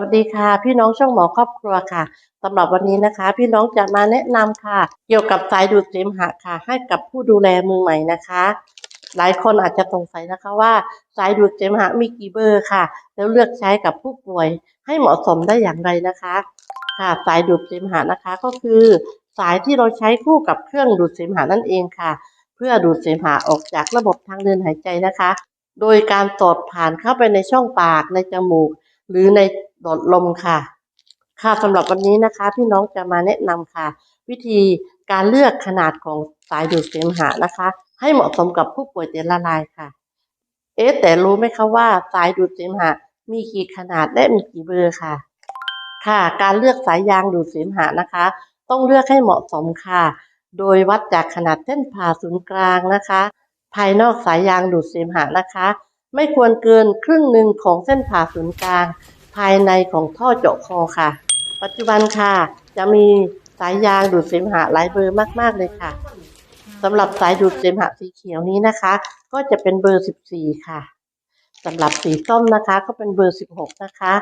วัสดีค่ะ พี่น้องช่องหมอครอบครัวค่ะสำหรับวันนี้นะคะ พี่น้องจะมาแนะนำค่ะ เกี่ยวกับสายดูดเสมหะค่ะ ให้กับผู้ดูแลมือใหม่นะคะ หลายคนอาจจะสงสัยนะคะว่าสายดูดเสมหะมีกี่เบอร์ค่ะ แล้วเลือกใช้กับผู้ป่วยให้เหมาะสมได้อย่างไรนะคะ ค่ะสายดูดเสมหะนะคะก็คือ สายที่เราใช้คู่กับเครื่องดูดเสมหะนั่นเองค่ะ เพื่อดูดเสมหะออกจากระบบทางเดินหายใจนะคะ โดยการสอดผ่านเข้าไปในช่องปากในจมูก หรือใน หลอดลมค่ะ ค่ะสำหรับวันนี้นะคะ พี่น้องจะมาแนะนำค่ะ วิธีการเลือกขนาดของสายดูดเสมหะนะคะ ให้เหมาะสมกับผู้ป่วยแต่ละรายค่ะ เอ๊ะแต่รู้ไหมคะว่าสายดูดเสมหะมีกี่ขนาดและมีกี่เบอร์ค่ะ ค่ะ การเลือกสายยางดูดเสมหะนะคะ ต้องเลือกให้เหมาะสมค่ะ โดยวัดจากขนาดเส้นผ่าศูนย์กลางนะคะ ภายนอกสายยางดูดเสมหะนะคะ ไม่ควรเกินครึ่งหนึ่งของเส้นผ่าศูนย์กลาง ภายในของท่อเจาะคอค่ะ ปัจจุบันค่ะ จะมีสายยางดูดเสมหะหลายเบอร์มาก ๆ เลยค่ะสำหรับสายดูดเสมหะสีเขียวนี้นะคะ ก็จะเป็นเบอร์ 14 ค่ะสำหรับสีส้มนะคะ ก็เป็นเบอร์ 16 นะคะ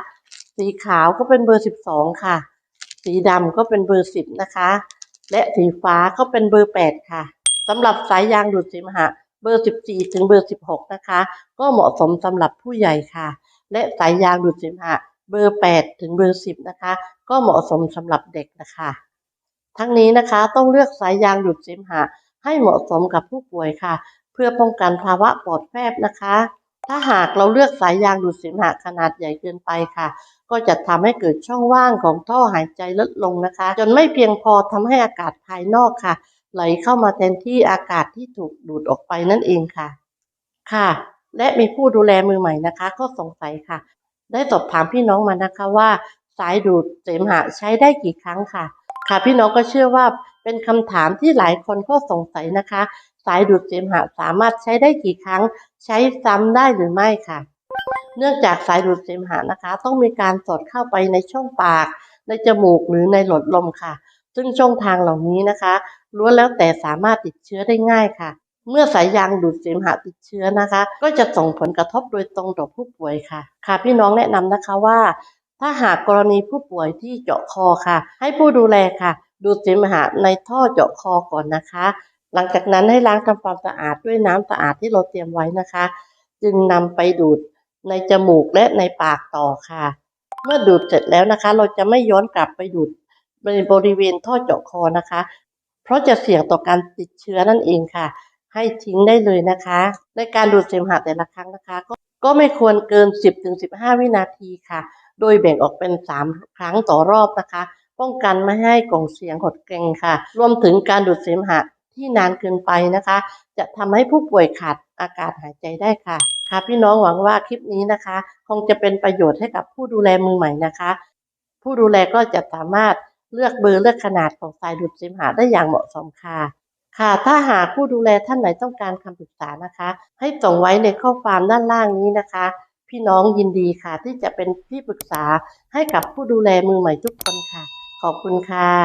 สีขาวก็เป็นเบอร์ 12 ค่ะ สีดำก็เป็นเบอร์ 10 นะคะ และสีฟ้าก็เป็นเบอร์ 8 ค่ะสำหรับสายยางดูดเสมหะเบอร์ 14 ถึงเบอร์ 16 นะคะ ก็เหมาะสมสำหรับผู้ใหญ่ค่ะ และสายยางดูดเสมหะเบอร์ 8 ถึงเบอร์ 10 นะคะ ก็เหมาะสมสำหรับเด็กนะคะ ทั้งนี้นะคะต้องเลือกสายยางดูดเสมหะให้เหมาะสมกับผู้ป่วยค่ะ เพื่อป้องกันภาวะปอดแฟบนะคะ ถ้าหากเราเลือกสายยางดูดเสมหะขนาดใหญ่เกินไปค่ะ ก็จะทำให้เกิดช่องว่างของท่อหายใจลดลงนะคะ จนไม่เพียงพอทำให้อากาศภายนอกค่ะ ไหลเข้ามาแทนที่อากาศที่ถูกดูดออกไปนั่นเองค่ะ ค่ะ และมีผู้ดูแลมือใหม่นะคะ ก็สงสัยค่ะ ได้สอบถามพี่น้องมานะคะว่า สายดูดเสมหะใช้ได้กี่ครั้งค่ะ ค่ะพี่น้องก็เชื่อว่าเป็นคำถามที่หลายคนก็สงสัยนะคะ สายดูดเสมหะสามารถใช้ได้กี่ครั้ง ใช้ซ้ำได้หรือไม่ค่ะ เนื่องจากสายดูดเสมหะนะคะ ต้องมีการสอดเข้าไปในช่องปาก ในจมูกหรือในหลอดลมค่ะ ซึ่งช่องทางเหล่านี้นะคะล้วนแล้วแต่สามารถติดเชื้อได้ง่ายค่ะ เมื่อสายยางดูดเสมหะติดเชื้อนะคะ ก็จะส่งผลกระทบโดยตรงต่อผู้ป่วยค่ะ ค่ะ พี่น้องแนะนำนะคะว่า ถ้าหากกรณีผู้ป่วยที่เจาะคอค่ะ ให้ผู้ดูแลค่ะ ดูดเสมหะในท่อเจาะคอก่อนนะคะ หลังจากนั้นให้ล้างทำความสะอาดด้วยน้ำสะอาดที่เราเตรียมไว้นะคะ จึงนำไปดูดในจมูกและในปากต่อค่ะ เมื่อดูดเสร็จแล้วนะคะ เราจะไม่ย้อนกลับไปดูดในบริเวณท่อเจาะคอนะคะ เพราะจะเสี่ยงต่อการติดเชื้อนั่นเองค่ะ ให้ทิ้งได้เลยนะคะ ในการดูดเสมหะแต่ละครั้งนะคะก็ก็ไม่ควรเกิน 10-15 วินาทีค่ะ โดยแบ่งออกเป็น 3 ครั้งต่อรอบนะคะ ป้องกันไม่ให้กล่องเสียงหดเกร็งค่ะ รวมถึงการดูดเสมหะที่นานเกินไปนะคะ จะทำให้ผู้ป่วยขาดอากาศหายใจได้ค่ะ ค่ะ พี่น้องหวังว่าคลิปนี้นะคะ คงจะเป็นประโยชน์ให้กับผู้ดูแลมือใหม่นะคะ ผู้ดูแลก็จะสามารถเลือกเบอร์เลือกขนาดของสายดูดเสมหะได้อย่างเหมาะสมค่ะ ค่ะ ถ้าหากผู้ดูแลท่านไหนต้องการคำปรึกษานะคะ ให้ส่งไว้ในข้อความด้านล่างนี้นะคะ พี่น้องยินดีค่ะ ที่จะเป็นที่ปรึกษาให้กับผู้ดูแลมือใหม่ทุกคนค่ะ ขอบคุณค่ะ